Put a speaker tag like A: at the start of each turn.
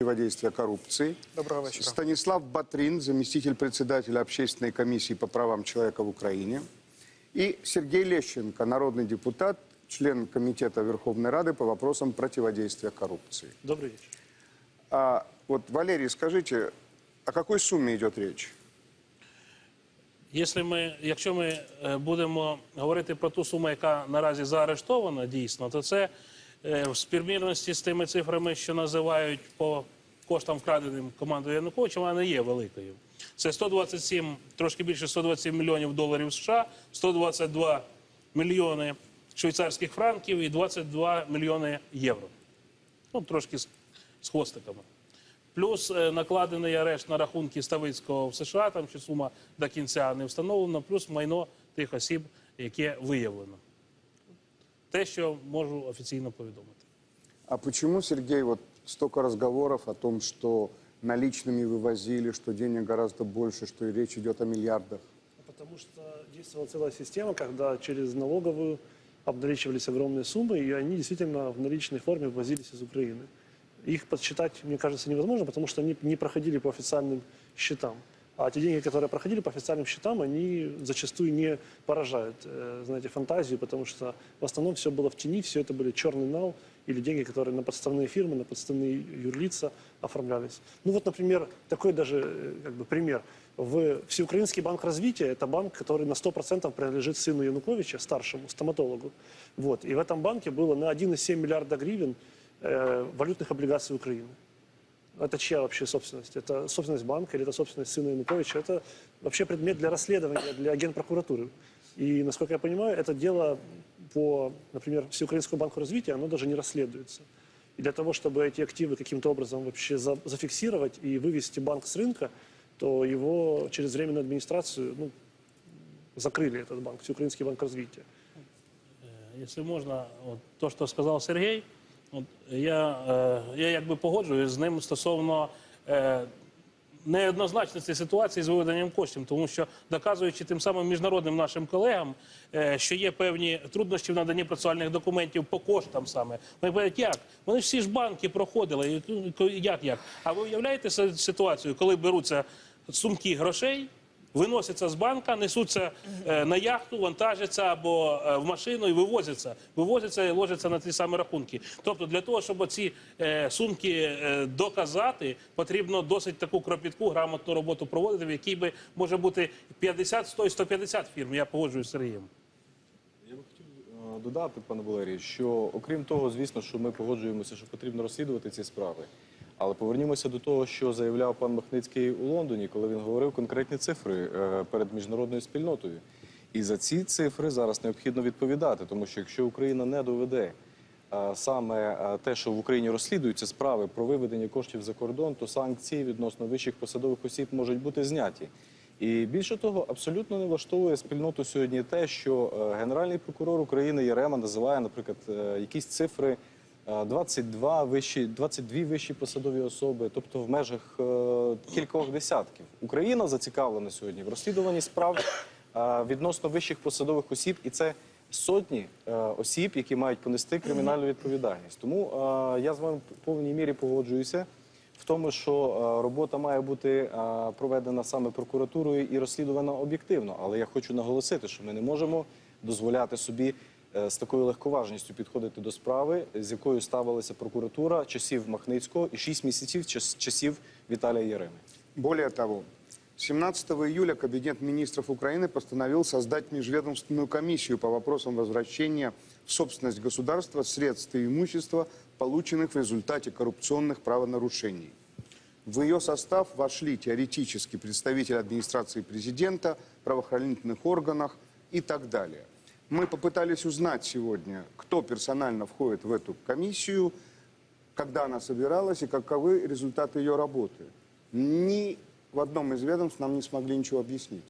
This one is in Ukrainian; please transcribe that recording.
A: противодействия коррупции.
B: Доброго вечора.
A: Станислав Батрин, заместитель председателя Общественной комиссии по правам человека в Украине. И Сергей Лещенко, народный депутат, член Комитета Верховной Рады по вопросам противодействия коррупции.
B: Добрый вечер.
A: А вот, Валерий, скажите, о какой сумме идет речь?
C: Якщо ми, якщо ми е, будемо говорити про ту суму, яка наразі заарештована дійсно, то це е, в співмірності з тими цифрами, що називають по коштам вкраденим командою Януковича, вона є великою. Це 127, трошки більше 127 мільйонів доларів США, 122 мільйони швейцарських франків і 22 мільйони євро. Ну, трошки з, з хвостиками. Плюс е, накладений арешт на рахунки Ставицького в США, там ще сума до кінця не встановлена, плюс майно тих осіб, яке виявлено Те, що можу офіційно повідомити.
A: А почему, Сергей, вот столько разговоров о том, что наличными вывозили, что денег гораздо больше, что и речь идет о миллиардах?
B: Потому что действовала целая система, когда через налоговую обналичивались огромные суммы, и они действительно в наличной форме ввозились из Украины. Их подсчитать, мне кажется, невозможно, потому что они не проходили по официальным счетам. А те деньги, которые проходили по официальным счетам, они зачастую не поражают, э, знаете, фантазию, потому что в основном все было в тени, все это были черный нал или деньги, которые на подставные фирмы, на подставные юрлица оформлялись. Ну вот, например, такой даже э, как бы, пример. В Всеукраинский банк развития – это банк, который на 100% принадлежит сыну Януковича, старшему, стоматологу. Вот. И в этом банке было на 1,7 миллиарда гривен э, валютных облигаций Украины. Это чья вообще собственность? Это собственность банка или это собственность сына Януковича? Это вообще предмет для расследования, для генпрокуратуры. И, насколько я понимаю, это дело по, например, Всеукраинскому банку развития, оно даже не расследуется. И для того, чтобы эти активы каким-то образом вообще за- зафиксировать и вывести банк с рынка, то его через временную администрацию ну, закрыли, этот банк, Всеукраинский банк развития.
C: Якщо можна, от, то, що сказав Сергій, от, я, е, я якби погоджуюсь з ним стосовно е, неоднозначності ситуації з виведенням коштів, тому що доказуючи тим самим міжнародним нашим колегам, е, що є певні труднощі в наданні процесуальних документів по коштам саме. Вони кажуть, як? Вони всі ж банки проходили. Ну, Як як? А ви уявляєте ситуацію, коли беруться сумки грошей? Виносяться з банка, несуться е, на яхту, вантажаться або е, в машину і вивозяться. Вивозяться і ложаться на ті самі рахунки. Тобто, для того, щоб ці е, сумки е, доказати, потрібно досить таку кропітку, грамотну роботу проводити, в якій би може бути 50, 100 і 150 фірм. Я погоджуюсь з Сергієм.
D: Я би хотів е, додати, пане Валерію, що окрім того, звісно, що ми погоджуємося, що потрібно розслідувати ці справи. Але повернімося до того, що заявляв пан Махницький у Лондоні, коли він говорив конкретні цифри е, перед міжнародною спільнотою. І за ці цифри зараз необхідно відповідати, тому що якщо Україна не доведе е, саме е, те, що в Україні розслідуються справи про виведення коштів за кордон, то санкції відносно вищих посадових осіб можуть бути зняті. І більше того, абсолютно не влаштовує спільноту сьогодні те, що генеральний прокурор України Єрема називає, наприклад, якісь цифри 22 вищі, 22 вищі посадові особи, тобто в межах е, кількох десятків. Україна зацікавлена сьогодні в розслідуванні справ е, відносно вищих посадових осіб, і це сотні е, осіб, які мають понести кримінальну відповідальність. Тому е, я з вами в повній мірі погоджуюся в тому, що е, робота має бути е, проведена саме прокуратурою і розслідувана об'єктивно. Але я хочу наголосити, що ми не можемо дозволяти собі е, з такою легковажністю підходити до справи, з якою ставилася прокуратура часів Махницького і 6 місяців час- часів Віталія Єреми.
A: Более того, 17 июля Кабинет министров Украины постановил создать межведомственную комиссию по вопросам возвращения в собственность государства средств и имущества, полученных в результате коррупционных правонарушений. В ее состав вошли теоретически представители администрации президента, правоохранительных органов и так далее. Мы попытались узнать сегодня, кто персонально входит в эту комиссию, когда она собиралась и каковы результаты ее работы. Ни в одном из ведомств нам не смогли ничего объяснить.